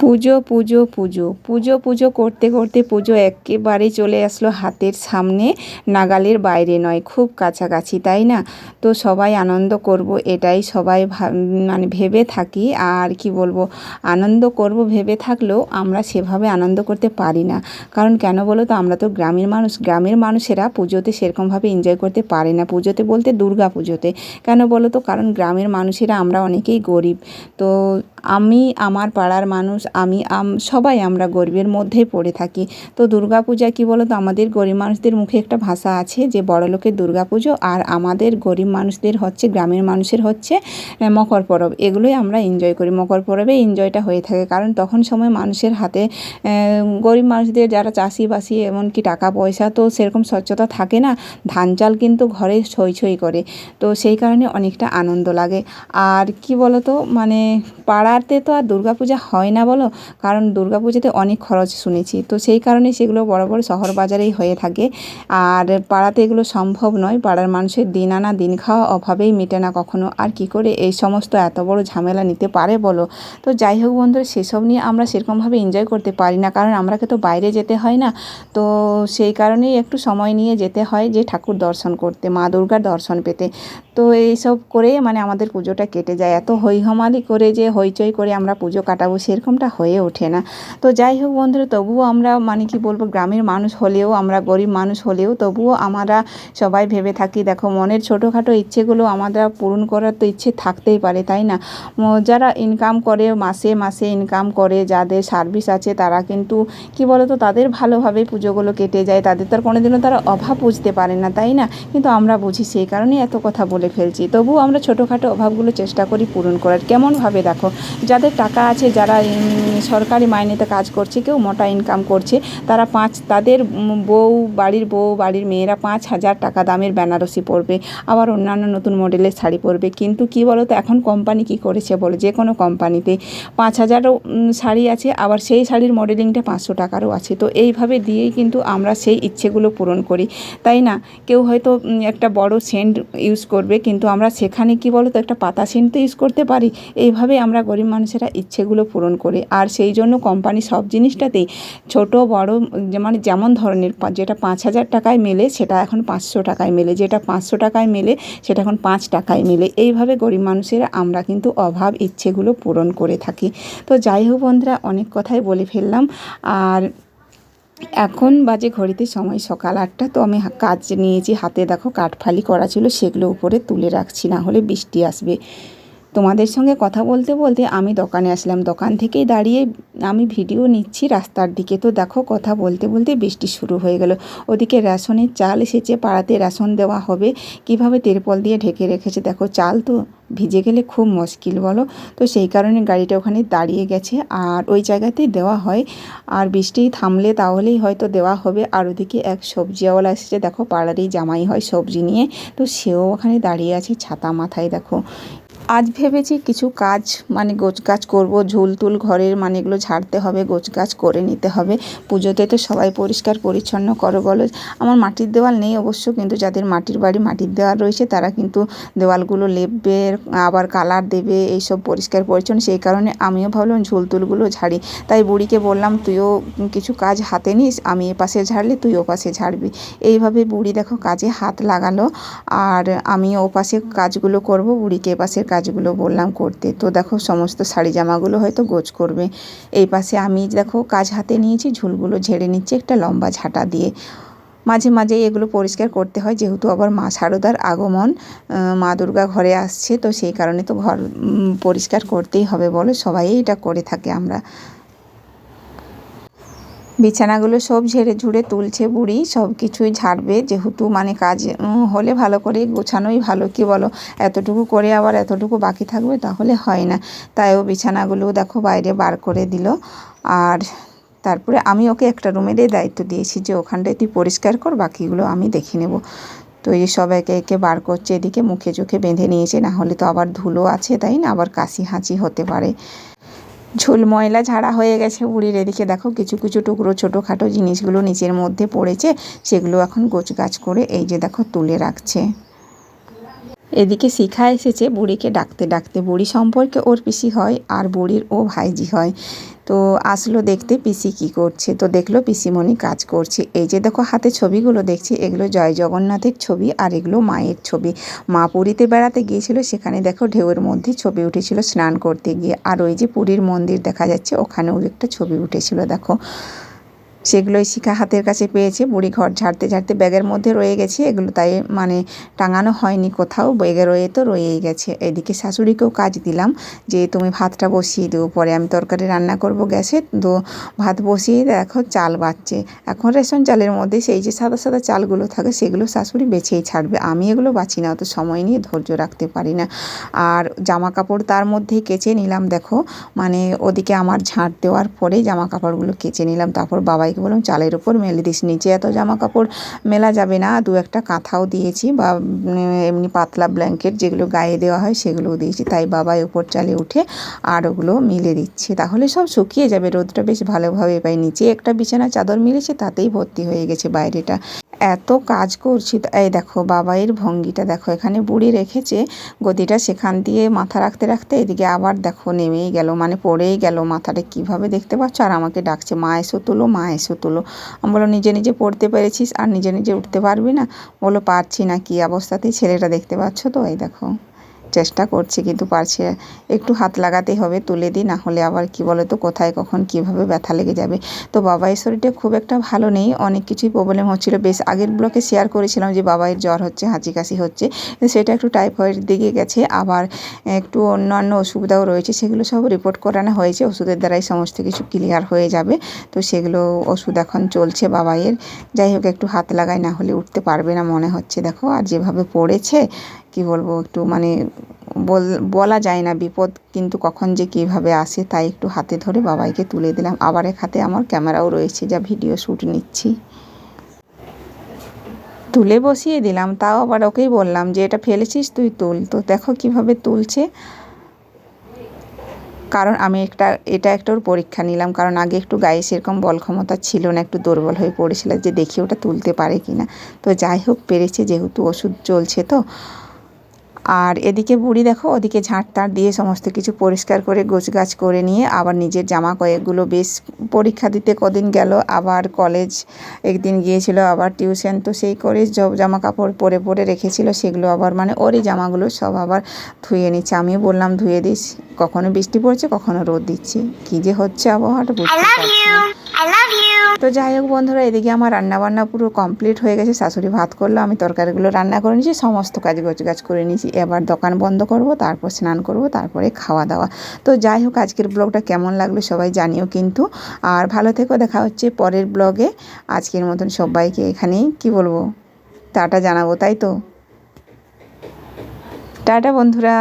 পুজো পুজো পুজো। পুজো পুজো করতে করতে পুজো একেবারে চলে আসলো হাতের সামনে, নাগালের বাইরে নয়, খুব কাছাকাছি, তাই না? তো সবাই আনন্দ করব, এটাই সবাই মানে ভেবে থাকি। আর কি বলব, আনন্দ করব, ভেবে থাকলেও আমরা সেভাবে আনন্দ করতে পারি না। কারণ কেন বলো তো, আমরা তো গ্রামের মানুষ, গ্রামের মানুষেরা পুজোতে সেরকমভাবে এনজয় করতে পারে না। পুজোতে বলতে দুর্গা পুজোতে। কেন বলো তো, কারণ গ্রামের মানুষেরা আমরা অনেকেই গরিব। তো আমি, আমার পাড়ার মানুষ আমি সবাই আমরা গরিবের মধ্যেই পড়ে থাকি। তো দুর্গা পূজা কী বলো তো আমাদের গরিব মানুষদের মুখে একটা ভাষা আছে যে বড়লোকের দুর্গা পুজো আর আমাদের গরিব মানুষদের হচ্ছে, গ্রামের মানুষের হচ্ছে মকর পরব। এগুলোই আমরা এনজয় করি। মকর পরবে এনজয়টা হয়ে থাকে। কারণ তখন সময় মানুষের হাতে গরিব মানুষদের যারা চাষিবাসি এমনকি টাকা পয়সা তো সেরকম স্বচ্ছতা থাকে না, ধান চাল কিন্তু ঘরে ছই ছই করে। তো সেই কারণে অনেকটা আনন্দ লাগে। আর কি বলো তো মানে পাড়াতে তো আর দুর্গাপূজা হয় না বলো কারণ দুর্গাপুজোতে অনেক খরচ শুনেছি। তো সেই কারণে সেগুলো বড় বড় শহর বাজারেই হয়ে থাকে। আর পাড়াতে এগুলো সম্ভব নয়। পাড়ার মানুষের দিন আনা, দিন খাওয়া অভাবেই মেটে না কখনো। আর কি করে এই সমস্ত এত বড় ঝামেলা নিতে পারে বলো? তো যাই হোক বন্ধুরা, সেসব নিয়ে আমরা সেরকমভাবে এনজয় করতে পারি না। কারণ আমরাকে তো বাইরে যেতে হয় না। তো সেই কারণেই একটু সময় নিয়ে যেতে হয় যে ঠাকুর দর্শন করতে, মা দুর্গার দর্শন পেতে। তো এইসব করে মানে আমাদের পুজোটা কেটে যায়। এত হৈহমালি করে যে, হইচই করে আমরা পুজো কাটাবো সেরকমটা হয়ে ওঠে না। তো যাই হোক বন্ধুরা, তবুও আমরা মানে কি বলব, গ্রামের মানুষ হলেও, আমরা গরিব মানুষ হলেও, তবুও আমরা সবাই ভেবে থাকি, দেখো মনের ছোটোখাটো ইচ্ছেগুলো আমরা পূরণ করার তো ইচ্ছে থাকতেই পারে, তাই না? যারা ইনকাম করে, মাসে মাসে ইনকাম করে, যাদের সার্ভিস আছে, তারা কিন্তু কি বলতো, তাদের ভালোভাবে পুজোগুলো কেটে যায়, তাদের তো আর কোনোদিনও তারা অভাব বুঝতে পারে না, তাই না? কিন্তু আমরা বুঝি সেই কারণেই এত কথা বলে ফেলছি। তবুও আমরা ছোটোখাটো অভাবগুলো চেষ্টা করি পূরণ করার। কেমনভাবে দেখো, যাদের টাকা আছে, যারা সরকারি মাইনেতে কাজ করছে, কেউ মোটা ইনকাম করছে, তারা পাঁচ, তাদের বউ, বাড়ির বউ, বাড়ির মেয়েরা পাঁচ হাজার টাকা দামের বেনারসি পরবে, আবার অন্যান্য নতুন মডেলের শাড়ি পরবে। কিন্তু কি বলো তো এখন কোম্পানি কি করেছে বলো? যে কোনো কোম্পানিতে পাঁচ হাজারও শাড়ি আছে, আবার সেই শাড়ির মডেলিংটা পাঁচশো টাকারও আছে। তো এইভাবে দিয়েই কিন্তু আমরা সেই ইচ্ছেগুলো পূরণ করি। তাই না? কেউ হয়তো একটা বড় সেন্ট ইউজ করবে কিন্তু আমরা সেখানে কি বলো তো একটা পাতা সেন্ট তো ইউজ করতে পারি। এইভাবে আমরা গরিব মানুষেরা ইচ্ছেগুলো পূরণ করি। আর সেই জন্য কোম্পানি সব জিনিসটাতেই ছোট, বড় মানে যেমন ধরনের যেটা পাঁচ হাজার টাকায় মেলে, সেটা এখন পাঁচশো টাকায় মেলে। যেটা পাঁচশো টাকায় মেলে, সেটা এখন পাঁচ টাকায় মেলে। এইভাবে গরিব মানুষেরা আমরা কিন্তু অভাব ইচ্ছেগুলো পূরণ করে থাকি। তো যাই হোক বন্ধুরা, অনেক কথাই বলে ফেললাম। আর এখন বাজে ঘড়িতে সময় সকাল আটটা, তো আমি কাজ নিয়েছি। হাতে দেখো কাঠফালি করা ছিল, সেগুলো উপরে তুলে রাখছি, না হলে বৃষ্টি আসবে। তোমাদের সঙ্গে কথা বলতে বলতে আমি দোকানে আসলাম। দোকান থেকেই দাঁড়িয়ে আমি ভিডিও নিচ্ছি রাস্তার দিকে। তো দেখো কথা বলতে বলতে বৃষ্টি শুরু হয়ে গেল। ওদিকে রেশনের চাল এসেছে, পাড়াতে রেশন দেওয়া হবে। কীভাবে তেরপল দিয়ে ঢেকে রেখেছে, দেখো চাল তো ভিজে গেলে খুব মুশকিল, বলো? তো সেই কারণে গাড়িটা ওখানে দাঁড়িয়ে গেছে। আর ওই জায়গাতেই দেওয়া হয়। আর বৃষ্টি থামলে তাহলেই হয়তো দেওয়া হবে। আর ওদিকে এক সবজিওয়ালা এসেছে। দেখো, পাড়ারই জামাই হয় সবজি নিয়ে। তো সেও ওখানে দাঁড়িয়ে আছে, ছাতা মাথায়, দেখো। আজ ভেবেছি কিছু কাজ মানে গোছ কাজ করব, ঝুল টুল ঘরের মানে এগুলো ঝাড়তে হবে, গোছ কাজ করে নিতে হবে। পুজোতে তো সবাই পরিষ্কার পরিচ্ছন্ন করো বলো আমার মাটির দেওয়াল নেই অবশ্য, কিন্তু যাদের মাটির বাড়ি, মাটির দেওয়াল রয়েছে, তারা কিন্তু দেওয়ালগুলো লেপবে, আবার কালার দেবে, এইসব পরিষ্কার পরিচ্ছন্ন। সেই কারণে আমিও ভাবলাম ঝুল তুলগুলো ঝাড়ি। তাই বুড়িকে বললাম, তুইও কিছু কাজ হাতে নিস, আমি এ পাশে ঝাড়লে তুই ও পাশে ঝাড়বি। এইভাবে বুড়ি দেখো কাজে হাত লাগালো, আর আমি ও পাশে কাজগুলো করব, বুড়িকে এ পাশের কাজগুলো বললাম করতে। তো দেখো সমস্ত শাড়ি জামাগুলো হয়তো গোজ করবে। এই পাশে আমি দেখো কাজ হাতে নিয়েছি, ঝুলগুলো ঝেড়ে নিচ্ছি একটা লম্বা ঝাঁটা দিয়ে। মাঝে মাঝে এগুলো পরিষ্কার করতে হয়, যেহেতু আবার মা শারদার আগমন মা দুর্গা ঘরে আসছে, তো সেই কারণে তো ঘর পরিষ্কার করতেই হবে বলো, সবাই এটা করে থাকে আমরা। বিছানাগুলো সব ঝেড়ে ঝুড়ে তুলছে বুড়ি, সব কিছুই ঝাড়বে যেহেতু মানে কাজ হলে ভালো করে গোছানোই ভালো। কি বলো? এতটুকু করে আবার এতটুকু বাকি থাকবে তাহলে হয় না। তাই ও বিছানাগুলো দেখো বাইরে বার করে দিল। আর তারপরে আমি ওকে একটা রুমেরই দায়িত্ব দিয়েছি যে ওখানটায় তুই পরিষ্কার কর, বাকিগুলো আমি দেখে নেব। তো এই সব একে একে বার করছে, এদিকে মুখে চোখে বেঁধে নিয়েছে, না হলে তো আবার ধুলো আছে, তাই না? আবার কাশি হাঁচি হতে পারে। ঝোল ময়লা ঝাড়া হয়ে গেছে বুড়ির এদিকে। দেখো কিছু কিছু টুকরো ছোটোখাটো জিনিসগুলো নিচের মধ্যে পড়েছে, সেগুলো এখন গোছ গাছ করে এই যে দেখো তুলে রাখছে। এদিকে শিখা এসেছে বুড়িকে ডাকতে ডাকতে। বুড়ি সম্পর্কে ওর পিসি হয় আর বুড়ির ও ভাইজি হয়। তো আসলো দেখতে পিসি কি করছে। তো দেখল পিসিমণি কাজ করছে। এই যে দেখো হাতে ছবিগুলো দেখছি, এগুলো জয় জগন্নাথের ছবি আর এগুলো মায়ের ছবি। মা পুরীতে বেড়াতে গিয়েছিল, সেখানে দেখো ঢেউয়ের মধ্যে ছবি উঠেছিল স্নান করতে গিয়ে। আর ওই যে পুরীর মন্দির দেখা যাচ্ছে, ওখানেও একটা ছবি উঠেছিল, দেখো। সেগুলোই শিখা হাতের কাছে পেয়েছে। বুড়ি ঘর ঝাড়তে ঝাড়তে ব্যাগের মধ্যে রয়ে গেছে। এগুলো তাই মানে টাঙানো হয়নি কোথাও। ব্যাগে রয়ে তো রয়েই গেছে। এদিকে শাশুড়িকেও কাজ দিলাম যে, তুমি ভাতটা বসিয়ে দেবো পরে আমি তরকারি রান্না করব গ্যাসে। তো ভাত বসিয়ে দেখো চাল বাচ্ছে। এখন রেশন চালের মধ্যে সেই যে সাদা সাদা চালগুলো থাকে, সেগুলো শাশুড়ি বেছেই ছাড়বে। আমি এগুলো বাঁচি না, অত সময় নিয়ে ধৈর্য রাখতে পারি না। আর জামা কাপড় তার মধ্যেই কেচে নিলাম, দেখো। মানে ওদিকে আমার ঝাঁট দেওয়ার পরে জামা কাপড়গুলো কেচে নিলাম, তারপর বাবাইকে বললাম, চালের উপর মেলে দিস, নিচে এত জামা কাপড় মেলা যাবে না, দু একটা কাঁথাও দিয়েছি বা এমনি পাতলা ব্ল্যাঙ্কেট যেগুলো গায়ে দেওয়া হয় সেগুলোও দিয়েছি। তাই বাবাই উপর চালে উঠে আর ওগুলো মিলে দিচ্ছে। তাহলে সব শুকিয়ে যাবে, রোদটা বেশ ভালোভাবে পাই। নিচে একটা বিছানা চাদর মিলেছে, তাতেই ভর্তি হয়ে গেছে বাইরেটা। এত কাজ করছি এই দেখো বাবাইয়ের ভঙ্গিটা, দেখো এখানে বুড়ি রেখেছে, গদিটা সেখান দিয়ে মাথা রাখতে রাখতে এদিকে আবার দেখো নেমেই গেল মানে পড়েই গেল মাথাটা, কীভাবে দেখতে পাচ্ছ? আর আমাকে ডাকছে, মা, এসো তুলো, মা, এসো তুলো। আমি বলো নিজে নিজে পড়তে পেরেছিস, আর নিজে নিজে উঠতে পারবি না? বলো পারছি না, কি অবস্থাতেই ছেলেটা দেখতে পাচ্ছ তো? এই দেখো। চেষ্টা করছি, কিন্তু পারছে। একটু হাত লাগাতেই হবে, তুলে দিই, না হলে আবার কি বলো তো কোথায় কখন কীভাবে ব্যথা লেগে যাবে। তো বাবাইয়ের শরীরটা খুব একটা ভালো নেই, অনেক কিছুই প্রবলেম হচ্ছিল। বেশ আগের ব্লকে শেয়ার করেছিলাম যে বাবাইয়ের জ্বর হচ্ছে, হাঁচি কাশি হচ্ছে, সেটা একটু টাইফয়েড দিকে গেছে। আবার একটু অন্যান্য অসুবিধাও রয়েছে, সেগুলো সব রিপোর্ট করানো হয়েছে। ওষুধের দ্বারাই সমস্ত কিছু ক্লিয়ার হয়ে যাবে। তো সেগুলো ওষুধ এখন চলছে বাবাইয়ের যাই হোক, একটু হাত লাগাই, না হলে উঠতে পারবে না মনে হচ্ছে। দেখো, আর যেভাবে পড়েছে কি বলব, একটু মানে বল, বলা যায় না বিপদ কিন্তু কখন যে কীভাবে আসে তাই একটু হাতে ধরে বাবাইকে তুলে দিলাম। আবার এক হাতে আমার ক্যামেরাও রয়েছে, যা ভিডিও শ্যুট নিচ্ছি। তুলে বসিয়ে দিলাম, তাও আবার ওকেই বললাম যে, এটা ফেলেছিস তুই তুল। তো দেখো কীভাবে তুলছে। কারণ আমি একটা, এটা একটা ওর পরীক্ষা নিলাম, কারণ আগে একটু গায়ে সেরকম বল ক্ষমতা ছিল না, একটু দুর্বল হয়ে পড়েছিল যে দেখি ওটা তুলতে পারে কি না তো যাই হোক, পেরেছে যেহেতু ওষুধ চলছে তো। আর এদিকে বুড়ি দেখো ওদিকে ঝাঁট তাঁট দিয়ে সমস্ত কিছু পরিষ্কার করে গোছগাছ করে নিয়ে আবার নিজের জামা কয়েকগুলো বেশ পরীক্ষা দিতে কদিন গেল আবার কলেজ একদিন গিয়েছিল আবার টিউশন তো সেই করে জামা কাপড় পরে পরে রেখেছিল সেগুলো আবার মানে ওরই জামাগুলো সব আবার ধুয়ে নিচ্ছে। আমি বললাম ধুয়ে দিস কখনো বৃষ্টি পড়ছে কখনো রোদ দিচ্ছে কী যে হচ্ছে আবহাওয়াটা বুঝতে পারছি তো যাই হোক বন্ধুরা, এদিকে আমার রান্নাবান্না পুরো কমপ্লিট হয়ে গেছে। শাশুড়ি ভাত করল, আমি তরকারিগুলো রান্না করে নিয়েছি, সমস্ত কাজ গোছগাছ করে নিয়েছি। এবার দোকান বন্ধ করব, তারপর স্নান করব, তারপরে খাওয়া দাওয়া। তো যাই হোক, আজকের ব্লগটা কেমন লাগল সবাই জানিও কিন্তু। আর ভালো থেকো, দেখা হচ্ছে পরের ব্লগে। আজকের মতন সবাইকে এখানেই, কি বলব, টাটা জানাব, তাই তো? টাটা বন্ধুরা।